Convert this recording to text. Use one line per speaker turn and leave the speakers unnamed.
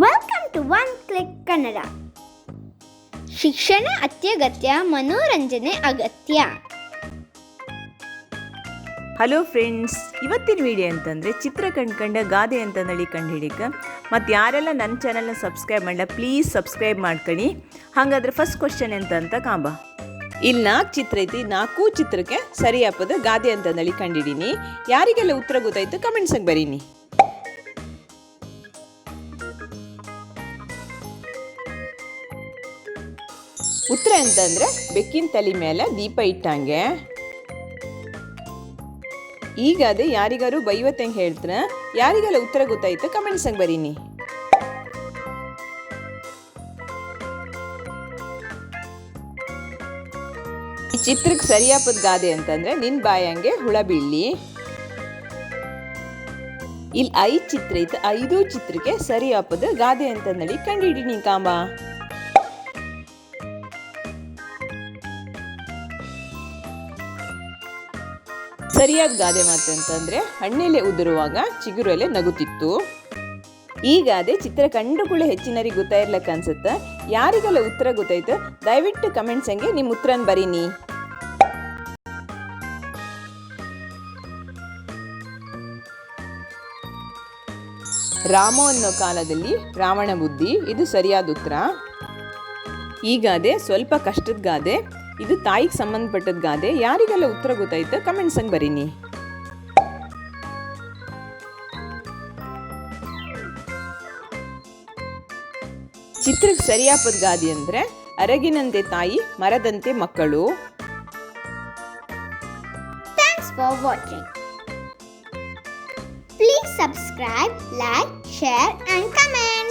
Welcome to one click Kannada ಶಿಕ್ಷಣ ಅತ್ಯಗತ್ಯ ಮನೋರಂಜನೆ ಅಗತ್ಯ.
ಹಲೋ ಫ್ರೆಂಡ್ಸ್ ಇವತ್ತಿನ ವಿಡಿಯೋ ಅಂತಂದರೆ ಚಿತ್ರ ಕಂಡ್ಕಂಡ ಗಾದೆ ಅಂತಂದೇಳಿ ಕಂಡು ಹಿಡಿಕ. ಮತ್ತು ಯಾರೆಲ್ಲ ನನ್ನ ಚಾನಲ್ನ ಸಬ್ಸ್ಕ್ರೈಬ್ ಮಾಡಲ್ಲ ಪ್ಲೀಸ್ ಸಬ್ಸ್ಕ್ರೈಬ್ ಮಾಡ್ಕೊಳ್ಳಿ ಹಾಗಾದ್ರೆ ಫಸ್ಟ್ ಕ್ವಶನ್ ಎಂತ ಅಂತ ಕಾಂಬ. ಇಲ್ಲಿ ನಾಲ್ಕು ಚಿತ್ರ ಐತಿ ನಾಲ್ಕು ಚಿತ್ರಕ್ಕೆ ಸರಿಯಾಪದ ಗಾದೆ ಅಂತಂದೇಳಿ ಕಂಡಿಡೀನಿ ಯಾರಿಗೆಲ್ಲ ಉತ್ತರ ಗೊತ್ತಾಯಿತು ಕಮೆಂಟ್ಸಾಗಿ ಬರೀನಿ. ಉತ್ತರ ಅಂತಂದ್ರೆ ಬೆಕ್ಕಿನ ತಲೆ ಮೇಲೆ ದೀಪ ಇಟ್ಟಂಗೆ. ಈಗ ಅದೇ ಯಾರಿಗಾರು ಬೈವತ್ತಂಗೆ ಹೇಳ್ತಾರೆ ಯಾರಿಗೆಲ್ಲ ಉತ್ತರ ಗೊತ್ತಾಯ್ತು ಕಮೆಂಟ್ಸ್ ಹಂಗೆ ಬರೀನಿ. ಈ ಚಿತ್ರಕ್ಕೆ ಸರಿಯಾಪದ ಗಾದೆ ಅಂತಂದ್ರೆ ನಿನ್ ಬಾಯಂಗೆ ಹುಳ ಬೀಳಿ ಇಲ್ಲಿ ಐದು ಚಿತ್ರ ಐತೆ, ಐದು ಚಿತ್ರಕ್ಕೆ ಸರಿಯಾಪದ ಗಾದೆ ಅಂತಂದೇಳಿ ಕಂಡಿಡೀನಿ ಕಾಂಬ. ಸರಿಯಾದ ಗಾದೆ ಮಾತು ಅಂತಂದ್ರೆ ಹಣ್ಣೆಲೆ ಉದುರುವಾಗ ಚಿಗುರೆಲೆ ನಗುತ್ತಿತ್ತು. ಈ ಗಾದೆ ಚಿತ್ರ ಕಂಡು ಕೂಡ ಹೆಚ್ಚಿನರಿಗೆ ಗೊತ್ತಾಯಿರ್ಲಕ್ಕ ಅನ್ಸುತ್ತೆ? ಯಾರಿಗೆಲ್ಲ ಉತ್ತರ ಗೊತ್ತಾಯ್ತು? ದಯವಿಟ್ಟು ಕಮೆಂಟ್ಸ್ ಹಂಗೆ ನಿಮ್ಮ ಉತ್ತರನ ಬರೀನಿ ರಾಮ ಅನ್ನೋ ಕಾಲದಲ್ಲಿ ರಾವಣ ಬುದ್ಧಿ, ಇದು ಸರಿಯಾದ ಉತ್ತರ. ಈ ಗಾದೆ ಸ್ವಲ್ಪ ಕಷ್ಟದ ಗಾದೆ. ಇದು ತಾಯಿಗೆ ಸಂಬಂಧಪಟ್ಟದ ಗಾದೆ. ಯಾರಿಗೆಲ್ಲ ಉತ್ತರ ಗೊತ್ತಾಯ್ತು ಕಮೆಂಟ್ಸ್ ಹಂಗೆ ಬರೀನಿ. ಚಿತ್ರಕ್ಕೆ ಸರಿಯಾಪದ ಗಾದೆ ಅಂದರೆ ಅರಗಿನಂತೆ ತಾಯಿ, ಮರದಂತೆ ಮಕ್ಕಳು.
Thanks for watching please subscribe like share and comment